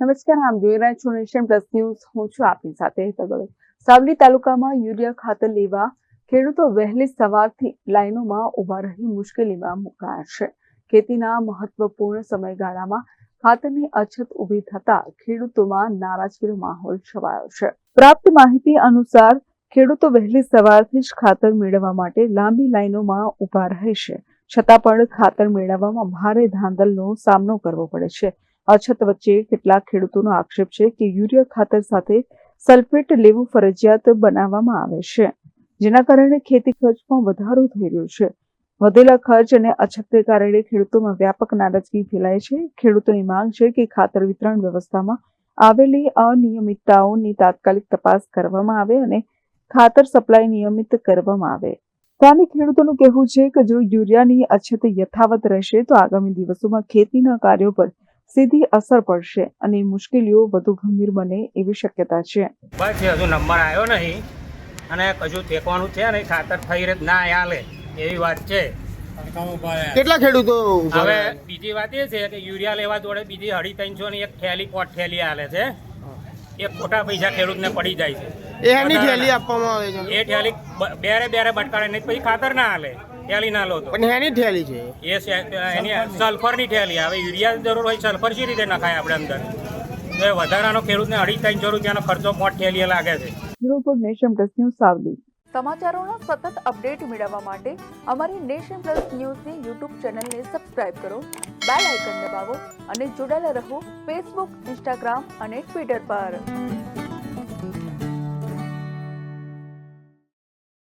નમસ્કાર આમ જોઈ રહ્યા છો નેશન પ્લસ ન્યૂઝ. હું છું આપની સાથે હેતગળ સાવલી તાલુકામાં યુરિયા ખાતર લેવા ખેડૂતો વહેલી સવારથી લાઈનોમાં ઊભા રહી મુશ્કેલીમાં મુકાયા છે. ખેતીના મહત્વપૂર્ણ સમયગાળામાં ખાતરની અછત ઊભી થતા ખેડૂતોમાં નારાજગીનો માહોલ છવાયો છે. પ્રાપ્ત માહિતી અનુસાર, ખેડૂતો વહેલી સવારથી જ ખાતર મેળવવા માટે લાંબી લાઈનોમાં ઊભા રહે છે. છતાં પણ ખાતર મેળવવામાં ભારે ધાંધલનો સામનો કરવો પડે છે. અછત વચ્ચે કેટલાક ખેડૂતોનો આક્ષેપ છે કે યુરિયા ખાતર સાથે સલ્ફેટ લેવું ફરજિયાત બનાવવામાં આવે છે, જેના કારણે ખેતી ખર્ચમાં વધારો થઈ રહ્યો છે. વધેલા ખર્ચ અને અછતને કારણે ખેડૂતોમાં વ્યાપક નારાજગી ફેલાય છે. ખેડૂતોની માંગ છે કે ખાતર વિતરણ વ્યવસ્થામાં આવેલી અનિયમિતતાઓની તાત્કાલિક તપાસ કરવામાં આવે અને ખાતર સપ્લાય નિયમિત કરવામાં આવે. સ્થાનિક ખેડૂતોનું કહેવું છે કે જો યુરિયાની અછત યથાવત રહેશે, તો આગામી દિવસોમાં ખેતીના કાર્યો પર સીધી અસર પડશે અને મુશ્કેલીઓ વધુ ગંભીર બને એવી શક્યતા છે. બસ હજુ નંબર આવ્યો નહીં અને કજુ ફેંકવાનું છે નહીં ખાતર થઈ રહે ના આલે એવી વાત છે. કેટલા ખેડૂતો હવે બીજી વાત એ છે કે યુરિયા લેવા જોડે બીજી અઢી ત્રણસો ની એક થેલી પોટ થેલી આલે છે. એ ખોટા પૈસા ખેડૂતને પડી જાય છે. એ એની થેલી આપવામાં આવે છે. એ થેલી બેરે બેરે બટકાડે નહીં પછી ખાતર ના આલે થેલી ના લો તો. પણ એની થેલી છે. એ એની સલ્ફરની થેલી હવે યુરિયા જરૂર હોય સલ્ફર શી રીતે નખાય આપણે અંદર? તો એ વધારાનો ખેડૂતને અઢી ત્રણસો રૂપિયાનો ખર્ચો પોટ થેલીએ લાગે છે. Dhruvpur nation plus news Savli. સમાચારોનો સતત અપડેટ મેળવવા માટે અમારી નેશન પ્લસ ન્યૂઝની યુટ્યુબ ચેનલને સબસ્ક્રાઇબ કરો બેલ આઇકન દબાવો અને જોડાયેલા રહો ફેસબુક ઇન્સ્ટાગ્રામ અને ટ્વિટર પર.